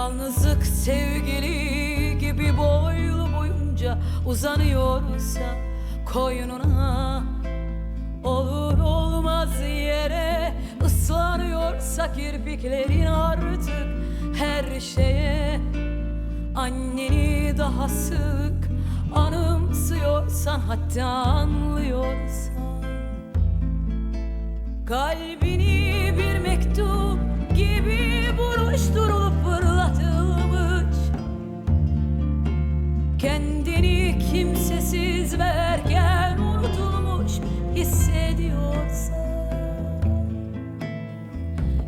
Yalnızlık sevgili gibi boylu boyunca uzanıyorsa koynuna Olur olmaz yere ıslanıyorsa kirpiklerin artık her şeye. Anneni daha sık anımsıyorsan hatta anlıyorsan Kalbini bir mektup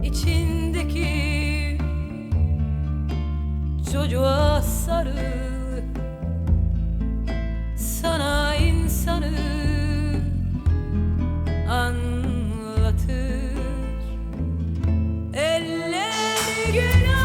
içindeki çocuğa sarıl Sana insanı anlatır. Eller günahkar,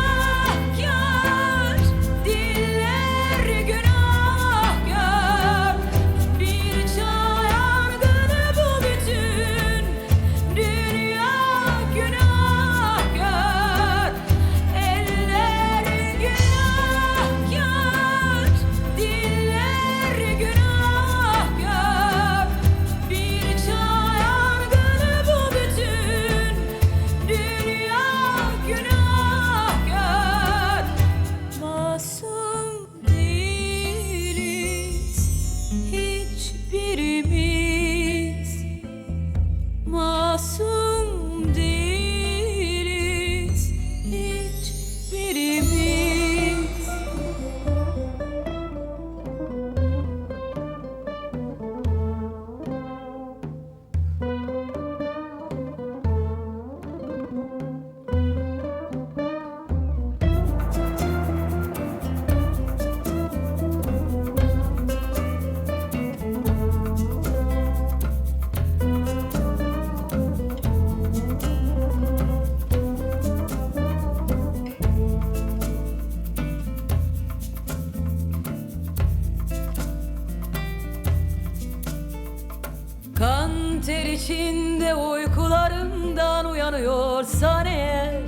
ter içinde uykularından uyanıyorsan eğer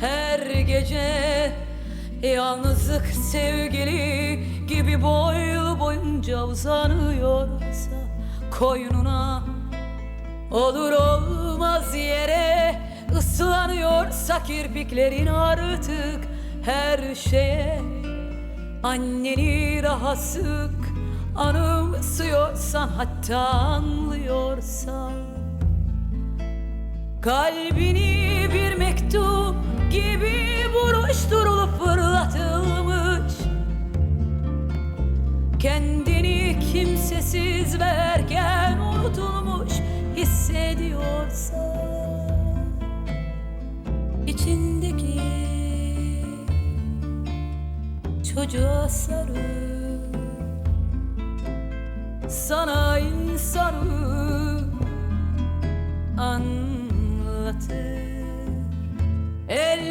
Her gece yalnızlık sevgili gibi boylu boyunca uzanıyorsa Koynuna olur olmaz yere ıslanıyorsa kirpiklerin artık her şeye. Anneni daha sık anımsıyorsan hatta anlıyorsan Kalbini bir mektup gibi buruşturulup fırlatılmış. Kendini kimsesiz verken unutulmuş hissediyorsan içindeki çocuğa sarıl Sana insanı anlatır. El